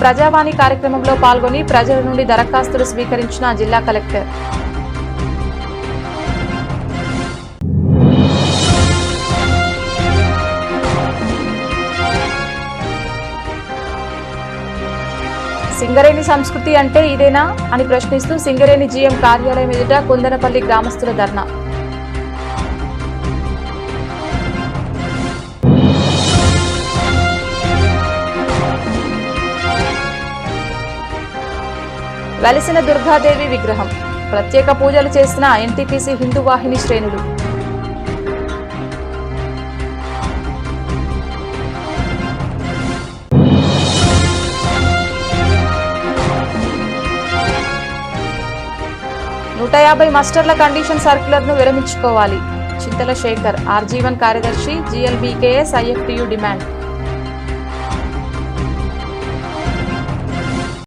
ప్రజావాణి కార్యక్రమంలో పాల్గొని ప్రజల నుండి దరఖాస్తులు స్వీకరించిన జిల్లా కలెక్టర్. సింగరేణి సంస్కృతి అంటే ఇదేనా? అని ప్రశ్నిస్తూ సింగరేణి జీఎం కార్యాలయం ఎదుట కుందనపల్లి గ్రామస్తుల ధర్నా. వెలసిన దుర్గాదేవి విగ్రహం. ప్రత్యేక పూజలు చేసిన ఎన్టీపీసీ హిందూ వాహిని శ్రేణులు. నూట యాభై మాస్టర్ల కండిషన్ సర్క్యులర్ను విరమించుకోవాలి. చింతల శేఖర్ ఆర్జీవన్ కార్యదర్శి జిఎల్బీకేఎస్ ఐఎఫ్టియు డిమాండ్.